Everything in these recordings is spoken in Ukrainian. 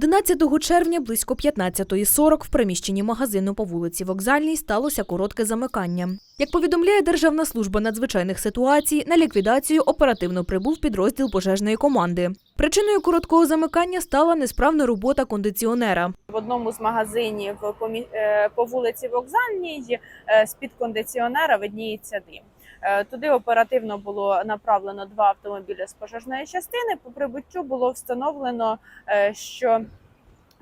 11 червня близько 15.40 в приміщенні магазину по вулиці Вокзальній сталося коротке замикання. Як повідомляє Державна служба надзвичайних ситуацій, на ліквідацію оперативно прибув підрозділ пожежної команди. Причиною короткого замикання стала несправна робота кондиціонера. В одному з магазинів по, мі- е, по вулиці Вокзальній е, з-під кондиціонера видніється дим. Е, Туди оперативно було направлено два автомобілі з пожежної частини. По прибуттю було встановлено, е, що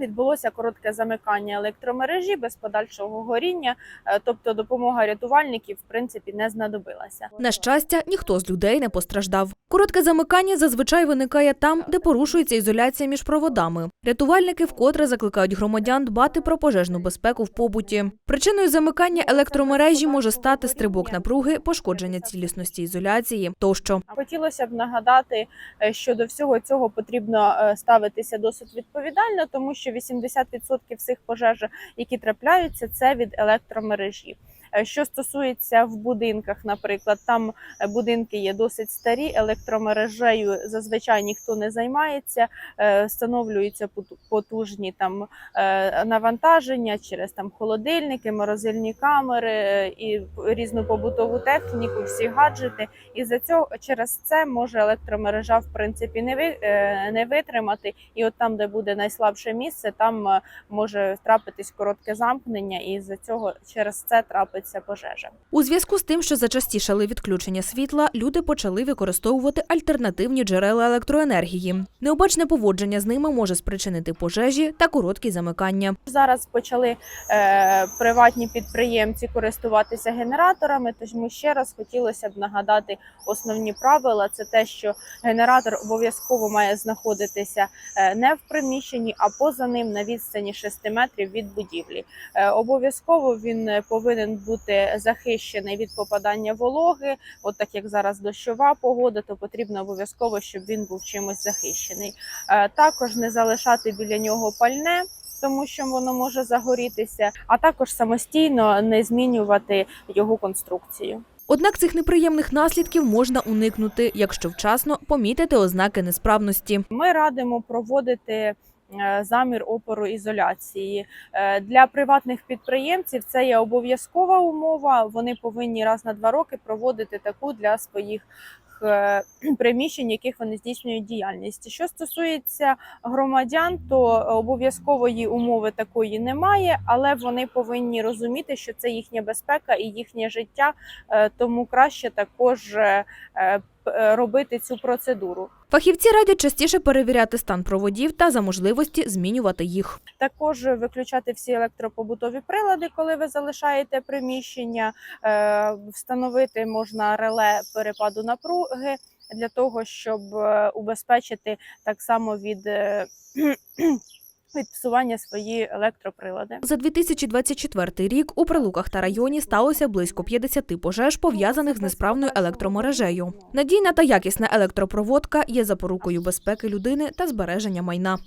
відбулося коротке замикання електромережі без подальшого горіння, е, тобто допомога рятувальників в принципі не знадобилася. На щастя, ніхто з людей не постраждав. Коротке замикання зазвичай виникає там, де порушується ізоляція між проводами. Рятувальники вкотре закликають громадян дбати про пожежну безпеку в побуті. Причиною замикання електромережі може стати стрибок напруги, пошкодження цілісності ізоляції тощо. Хотілося б нагадати, е, що до всього цього потрібно е, ставитися досить відповідально, тому що 80% всіх пожеж, які трапляються, це від електромережі. Е, Що стосується в будинках, наприклад, там е, будинки є досить старі, електромережею зазвичай ніхто не займається, е, встановлюються потужні там навантаження через там холодильники, морозильні камери і різну побутову техніку, всі гаджети. І за цього через це може електромережа в принципі не ви не витримати. І от там, де буде найслабше місце, там може трапитись коротке замкнення, і з цього через це трапиться пожежа. У зв'язку з тим, що зачастішали відключення світла, люди почали використовувати альтернативні джерела електроенергії. Необачне поводження з ними може спричинити пожежі та короткі замикання. Зараз почали е, приватні підприємці користуватися генераторами. Тому ще раз хотілося б нагадати основні правила: це те, що генератор обов'язково має знаходитися е, не в приміщенні, а поза ним на відстані 6 метрів від будівлі. Е, обов'язково він повинен бути захищений від попадання вологи. От так як зараз дощова погода, то потрібно обов'язково, щоб він був чимось захищений. Е, також не залишати біля нього пальне тому що воно може загорітися, а також самостійно не змінювати його конструкцію. Однак цих неприємних наслідків можна уникнути, якщо вчасно помітити ознаки несправності. Ми радимо проводити. Е, Замір опору ізоляції Е, для приватних підприємців це є обов'язкова умова. Вони повинні раз на два роки проводити таку для своїх е, приміщень, яких вони здійснюють діяльність. Що стосується громадян, то обов'язкової умови такої немає, але вони повинні розуміти, що це їхня безпека і їхнє життя, тому краще також робити цю процедуру. Фахівці радять частіше перевіряти стан проводів та за можливості змінювати їх. Також виключати всі електропобутові прилади, коли ви залишаєте приміщення. Е, Встановити можна реле перепаду напруги для того, щоб е, убезпечити так само від. Від псування свої електроприлади. За 2024 рік у Прилуках та районі сталося близько 50 пожеж, пов'язаних з несправною електромережею. Надійна та якісна електропроводка є запорукою безпеки людини та збереження майна.